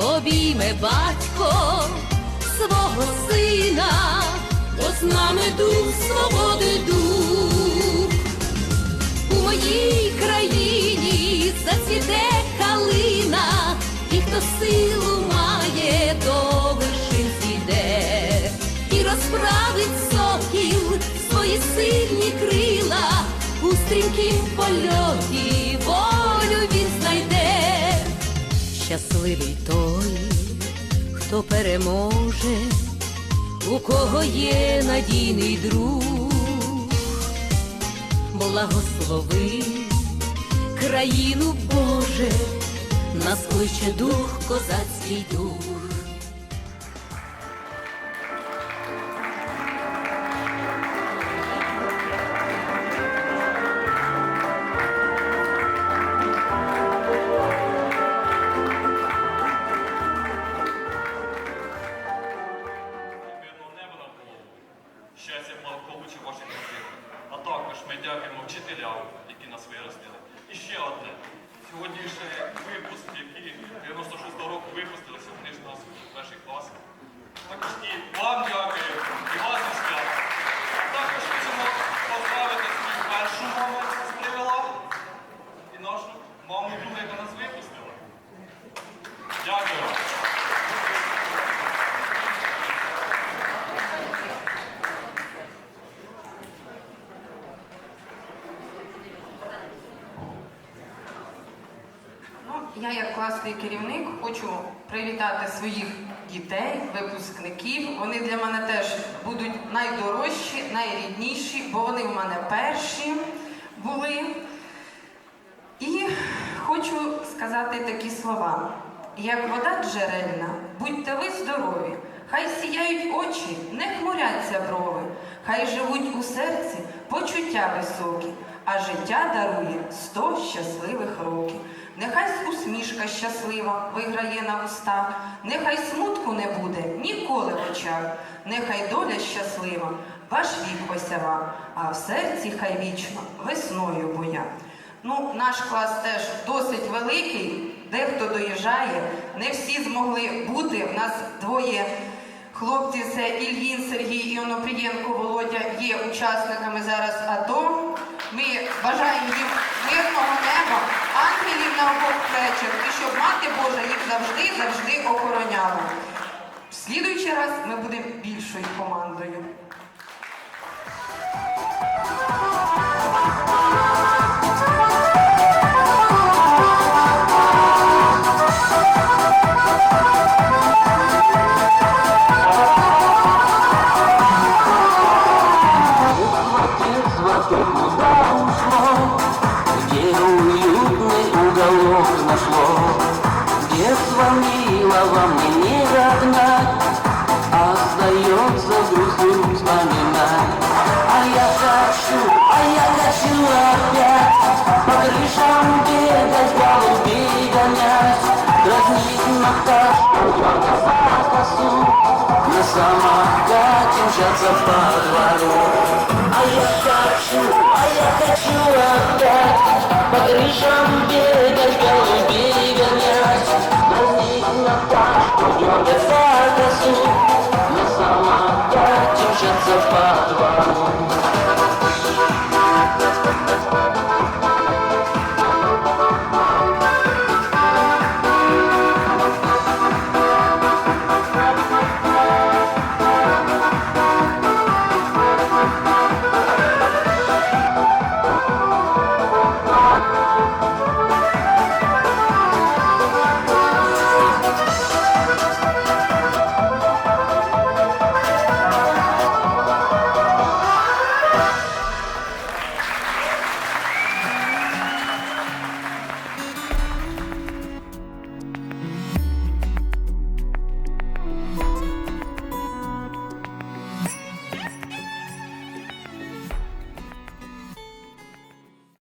обійме батько свого сина, бо з нами дух свободи дух. У моїй країні зацвіте калина, і хто силу має, до вершин зійде, і розправить сокіл свої сильні крила, у стрімкім польоті Щасливий той, хто переможе, у кого є надійний друг, благослови країну Боже, нас кличе дух, козацький дух. Щастя благополуччя ваших дітей. А також ми дякуємо вчителям, які нас виростили. І ще одне. Сьогоднішній випуск, який я як класний керівник хочу привітати своїх дітей, випускників. Вони для мене теж будуть найдорожчі, найрідніші, бо вони в мене перші були. І хочу сказати такі слова. Як вода джерельна, будьте ви здорові, хай сіяють очі, не хмуряться брови, хай живуть у серці почуття високі, а життя дарує сто щасливих років. Нехай усмішка щаслива виграє на устах, нехай смутку не буде ніколи в очах, нехай доля щаслива, ваш вік осява, а в серці хай вічно весною боя. Ну, наш клас теж досить великий, дехто доїжджає. Не всі змогли бути. У нас двоє хлопців це Ільїн Сергій і Онопрієнко Володя є учасниками зараз АТО. Ми бажаємо їм мирного неба, ангелів на обох плечах, і щоб мати Божа їх завжди, завжди охороняла. В слідуючий раз ми будемо більшою командою. Где уютный уголок нашло, Где звонила во мне не догнать, Пташку, за косу, На самокате мчаться по двору. А я хочу, а я хочу опять По бегать, голубей гонять Дразнить на пташку, дергать